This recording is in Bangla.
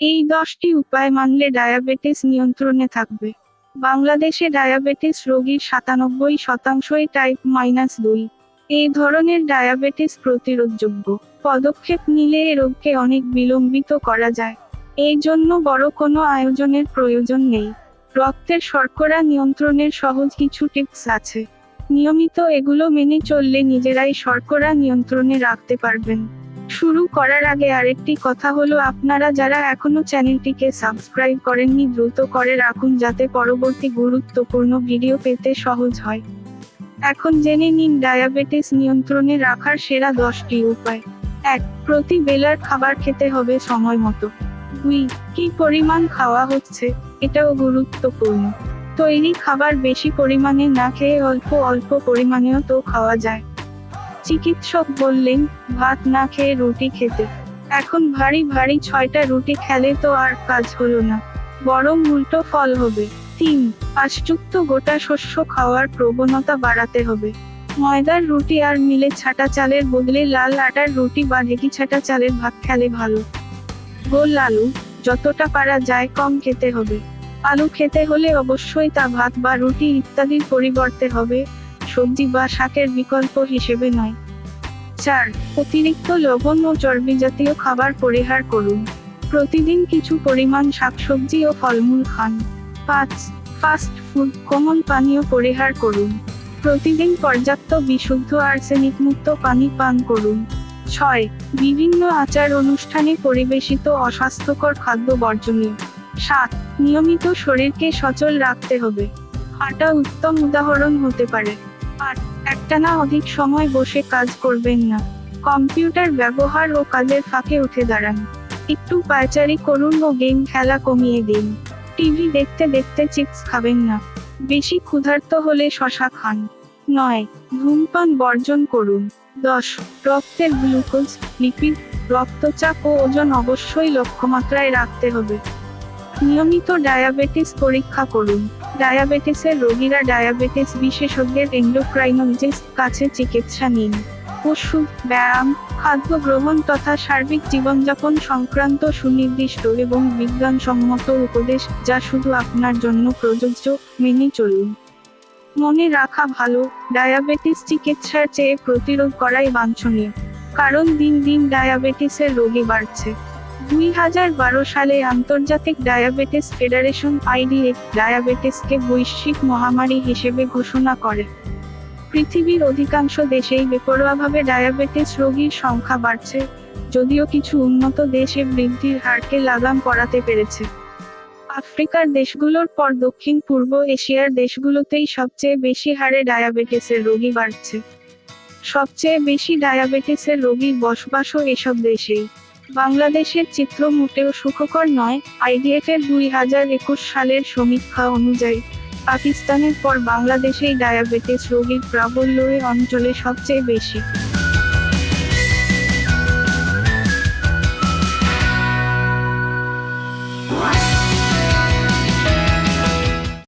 এই দশটি উপায় মানলে ডায়াবেটিস নিয়ন্ত্রণে থাকবে। বাংলাদেশে ডায়াবেটিস রোগীর সাতানব্বই শতাংশই টাইপ মাইনাস দুই। এই ধরনের ডায়াবেটিস প্রতিরোধযোগ্য। পদক্ষেপ নিলে এ রোগকে অনেক বিলম্বিত করা যায়। এই জন্য বড় কোনো আয়োজনের প্রয়োজন নেই। রক্তের শর্করা নিয়ন্ত্রণের সহজ কিছু টিপস আছে। নিয়মিত এগুলো মেনে চললে নিজেরাই শর্করা নিয়ন্ত্রণে রাখতে পারবেন। শুরু করার আগে আরেকটি কথা হলো, আপনারা যারা এখনও চ্যানেলটিকে সাবস্ক্রাইব করেননি, দ্রুত করে রাখুন যাতে পরবর্তী গুরুত্বপূর্ণ ভিডিও পেতে সহজ হয়। এখন জেনে নিন, ডায়াবেটিস নিয়ন্ত্রণে রাখার সেরা দশটি উপায়। এক, প্রতি বেলার খাবার খেতে হবে সময় মতো। দুই, কি পরিমাণ খাওয়া হচ্ছে, এটাও গুরুত্বপূর্ণ। তৈরি খাবার বেশি পরিমাণে না খেয়ে অল্প অল্প পরিমাণেও তো খাওয়া যায়। চিকিৎসক বললেন, ভাত না খেয়ে রুটি খেতে। এখন ভারী ভারী ছয়টা রুটি খেলে তো আর কাজ হলো না। বরং উল্টো ফল হবে। তিন আশযুক্ত গোটা শস্য খাওয়ার প্রবণতা বাড়াতে হবে। ময়দার রুটি আর মিলে ছাটা চালের বদলে লাল আটার রুটি বা ঢেকি ছাটা চালের ভাত খেলে ভালো। গোল আলু, যতটা পারা যায় কম খেতে হবে। আলু খেতে হলে অবশ্যই তা ভাত বা রুটি ইত্যাদির পরিবর্তে হবে। সবজি বা শাকের বিকল্প হিসেবে নয়। চার, অতিরিক্ত লবণ ও চর্বি জাতীয় খাবার পরিহার করুন। প্রতিদিন কিছু পরিমাণ শাকসবজি ও ফলমূল খান। পাঁচ, ফাস্ট ফুড, কোমল পানীয় পরিহার করুন। প্রতিদিন পর্যাপ্ত বিশুদ্ধ আর্সেনিক মুক্ত পানি পান করুন। ছয়, বিভিন্ন আচার অনুষ্ঠানে পরিবেশিত অস্বাস্থ্যকর খাদ্য বর্জনীয় সাত, নিয়মিত শরীরকে সচল রাখতে হবে। হাঁটা উত্তম উদাহরণ হতে পারে। একটানা অধিক সময় বসে কাজ করবেন না। কম্পিউটার ব্যবহার ও কাজের ফাঁকে উঠে দাঁড়ান। একটু পায়চারি করুন ও গেম খেলা কমিয়ে দিন। টিভি দেখতে দেখতে চিপস খাবেন না। বেশি ক্ষুধার্ত হলে শশা খান। নয়, ধূমপান বর্জন করুন। দশ, রক্তের গ্লুকোজ, লিপিড, রক্তচাপ ও ওজন অবশ্যই লক্ষ্যমাত্রায় রাখতে হবে। নিয়মিত ডায়াবেটিস পরীক্ষা করুন। ডায়াবেটিসের রোগীরা ডায়াবেটিস বিশেষজ্ঞের এন্ডোক্রাইনোলজিস্ট কাছে চিকিৎসা নিন। ওষুধ ব্যায়াম, খাদ্য গ্রহণ তথা সার্বিক জীবনযাপন সংক্রান্ত সুনির্দিষ্ট এবং বিজ্ঞানসম্মত উপদেশ যা শুধু আপনার জন্য প্রযোজ্য মেনে চলুন। মনে রাখা ভালো, ডায়াবেটিস চিকিৎসার চেয়ে প্রতিরোধ করাই বাঞ্ছনীয়। কারণ দিন দিন ডায়াবেটিসের রোগী বাড়ছে। দুই হাজার বারো সালে আন্তর্জাতিক ডায়াবেটিস ফেডারেশন আইডিএফ ডায়াবেটিসকে বৈশ্বিক মহামারী হিসেবে ঘোষণা করে। পৃথিবীর অধিকাংশ দেশেই বেপরোয়াভাবে ডায়াবেটিস রোগীর সংখ্যা বাড়ছে, যদিও কিছু উন্নত দেশে বৃদ্ধির হারকে লাগাম পড়াতে পেরেছে। আফ্রিকার দেশগুলোর পর দক্ষিণ পূর্ব এশিয়ার দেশগুলোতেই সবচেয়ে বেশি হারে ডায়াবেটিসের রোগী বাড়ছে। সবচেয়ে বেশি ডায়াবেটিসের রোগীর বসবাসও এসব দেশেই। বাংলাদেশের চিত্র মোটেও সুখকর নয়। আইডিএফ এর দুই হাজার একুশ সালের সমীক্ষা অনুযায়ী, পাকিস্তানের পর বাংলাদেশেই ডায়াবেটিস রোগীর প্রাবল্য অঞ্চলে সবচেয়ে বেশি।